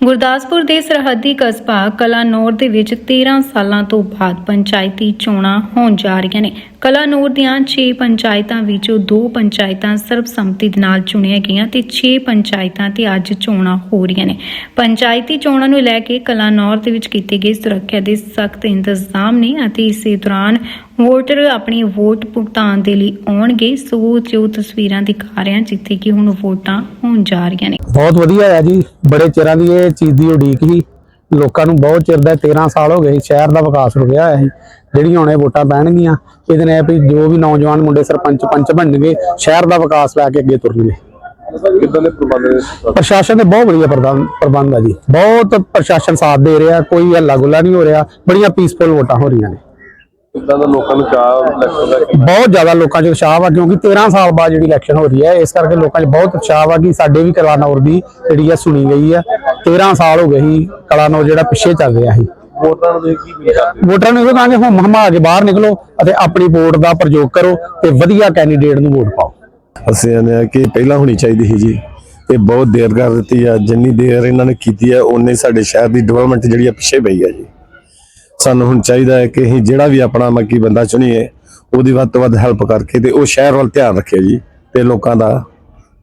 ਗੁਰਦਾਸਪੁਰ ਦੇ ਸਰਹੱਦੀ ਕਸਬਾ ਕਲਾਨੌਰ ਦੇ ਵਿੱਚ 13 ਸਾਲਾਂ ਤੋਂ ਬਾਅਦ ਪੰਚਾਇਤੀ ਚੋਣਾਂ ਹੋਣ ਜਾ ਰਹੀਆਂ ਨੇ। ਕਲਾਨੌਰ ਦੀਆਂ 6 ਪੰਚਾਇਤਾਂ ਵਿੱਚੋਂ 2 ਪੰਚਾਇਤਾਂ ਸਰਬਸੰਮਤੀ ਦੇ ਨਾਲ ਚੁਣੀਆਂ ਗਈਆਂ ਤੇ 6 ਪੰਚਾਇਤਾਂ ਤੇ ਅੱਜ ਚੋਣਾਂ ਹੋ ਰਹੀਆਂ ਨੇ। ਪੰਚਾਇਤੀ ਚੋਣਾਂ ਨੂੰ ਲੈ ਕੇ ਕਲਾਨੌਰ ਦੇ ਵਿੱਚ ਕੀਤੇ ਗਏ ਸੁਰੱਖਿਆ ਦੇ ਸਖਤ ਇੰਤਜ਼ਾਮ ਨੇ ਅਤੇ ਇਸੇ ਦੌਰਾਨ ਵੋਟਰ ਆਪਣੀ ਵੋਟ ਭੁਗਤਾਨ ਦੇ ਲਈ ਆਉਣਗੇ। ਸੋ ਜੋ ਤਸਵੀਰਾਂ ਦਿਖਾ ਰਹੇ ਹਾਂ, ਜਿੱਥੇ ਕਿ ਹੁਣ ਵੋਟਾਂ ਹੋਣ ਜਾ ਰਹੀਆਂ ਨੇ। ਬਹੁਤ ਵਧੀਆ ਹੈ ਜੀ। ਬੜੇ ਚਿਰਾਂ ਦੀ ਇਹ ਚੀਜ਼ ਦੀ ਉਡੀਕ ਸੀ। ਲੋਕਾਂ ਨੂੰ ਬਹੁਤ ਚਿਰ ਦਾ 13 ਸਾਲ ਹੋ ਗਏ ਸ਼ਹਿਰ ਦਾ ਵਿਕਾਸ ਰੁਕਿਆ ਹੋਇਆ ਸੀ। ਜਿਹੜੀਆਂ ਹੁਣ ਇਹ ਵੋਟਾਂ ਪੈਣਗੀਆਂ ਇਹਦੇ ਨਾਲ ਵੀ ਜੋ ਵੀ ਨੌਜਵਾਨ ਮੁੰਡੇ ਸਰਪੰਚ ਪੰਚ ਬਣਨਗੇ ਸ਼ਹਿਰ ਦਾ ਵਿਕਾਸ ਲੈ ਕੇ ਅੱਗੇ ਤੁਰਨਗੇ। ਕਿੱਦਾਂ ਦੇ ਪ੍ਰਬੰਧ ਨੇ? ਪ੍ਰਸ਼ਾਸਨ ਦੇ ਬਹੁਤ ਵਧੀਆ ਪ੍ਰਬੰਧ ਆ ਜੀ। ਬਹੁਤ ਪ੍ਰਸ਼ਾਸਨ ਸਾਥ ਦੇ ਰਿਹਾ ਕੋਈ ਹੱਲਾ ਗੁੱਲਾ ਨਹੀਂ ਹੋ ਰਿਹਾ ਬੜੀਆਂ ਪੀਸਫੁਲ ਵੋਟਾਂ ਹੋ ਰਹੀਆਂ ਨੇ। ਕਿੱਦਾਂ ਦਾ ਲੋਕਾਂ ਨੂੰ ਚਾਹ ਇਲੈਕਸ਼ਨ ਦਾ ਬਹੁਤ ਜ਼ਿਆਦਾ ਲੋਕਾਂ 'ਚ ਉਤਸ਼ਾਹ ਵਾ ਕਿਉਂਕਿ 13 ਸਾਲ ਬਾਅਦ ਜਿਹੜੀ ਇਲੈਕਸ਼ਨ ਹੋ ਰਹੀ ਹੈ ਇਸ ਕਰਕੇ ਲੋਕਾਂ 'ਚ ਬਹੁਤ ਉਤਸ਼ਾਹ ਵਾ ਕਿ ਸਾਡੇ ਵੀ ਕਲਾਨੌਰ ਦੀ ਜਿਹੜੀ ਆ ਸੁਣੀ ਗਈ ਆ। 13 ਸਾਲ ਹੋ ਗਏ ਸੀ ਕਲਾਨੌਰ ਜਿਹੜਾ ਪਿੱਛੇ ਚੱਲ ਰਿਹਾ ਸੀ। ਵੋਟਰਾਂ ਨੂੰ ਤੁਸੀਂ ਕੀ ਅਪੀਲ ਕਰਦੇ ਵੋਟਰਾਂ ਨੂੰ ਇਹ ਕਹਾਂਗੇ ਹਮ ਹਮਾ ਕੇ ਬਾਹਰ ਨਿਕਲੋ ਅਤੇ ਆਪਣੀ ਵੋਟ ਦਾ ਪ੍ਰਯੋਗ ਕਰੋ ਤੇ ਵਧੀਆ ਕੈਂਡੀਡੇਟ ਨੂੰ ਵੋਟ ਪਾਓ। ਅਸੀਂ ਕਹਿੰਦੇ ਆ ਕਿ ਪਹਿਲਾਂ ਹੋਣੀ ਚਾਹੀਦੀ ਸੀ ਜੀ। ਇਹ ਬਹੁਤ ਦੇਰ ਕਰ ਦਿੱਤੀ ਆ ਜਿੰਨੀ ਦੇਰ ਇਹਨਾਂ ਨੇ ਕੀਤੀ ਆ ਉਨੇ ਸਾਡੇ ਸ਼ਹਿਰ ਦੀ ਡਿਵੈਲਪਮੈਂਟ ਜਿਹੜੀ ਆ ਪਿੱਛੇ ਪਈ ਆ ਜੀ। ਸਾਨੂੰ ਹੁਣ ਚਾਹੀਦਾ ਹੈ ਕਿ ਅਸੀਂ ਜਿਹੜਾ ਵੀ ਆਪਣਾ ਮੱਕੀ ਬੰਦਾ ਚੁਣੀਏ ਉਹਦੀ ਵੱਧ ਤੋਂ ਵੱਧ ਹੈਲਪ ਕਰਕੇ ਤੇ ਉਹ ਸ਼ਹਿਰ ਵੱਲ ਧਿਆਨ ਰੱਖੇ ਜੀ ਤੇ ਲੋਕਾਂ ਦਾ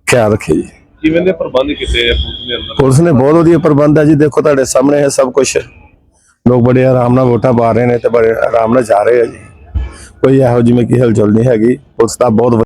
ਖਿਆਲ ਰੱਖੇ ਜੀ। ਕਿਵੇਂ ਦੇ ਪ੍ਰਬੰਧ ਕੀਤੇ ਆ ਪੁਲਿਸ ਦੇ ਅੰਦਰ? ਪੁਲਿਸ ਨੇ ਬਹੁਤ ਵਧੀਆ ਪ੍ਰਬੰਧ ਹੈ ਜੀ ਦੇਖੋ ਤੁਹਾਡੇ ਸਾਹਮਣੇ ਹੈ ਸਭ ਕੁਝ ਲੋਕ ਬੜੇ ਆਰਾਮ ਨਾਲ ਵੋਟਾਂ ਪਾ ਰਹੇ ਨੇ ਤੇ ਬੜੇ ਆਰਾਮ ਨਾਲ ਜਾ ਰਹੇ ਆ ਜੀ। ਕੋਈ ਇਹੋ ਜਿਵੇਂ ਕਿ ਹਲਚਲ ਨਹੀਂ ਹੈਗੀ। ਪੁਲਿਸ ਦਾ ਬਹੁਤ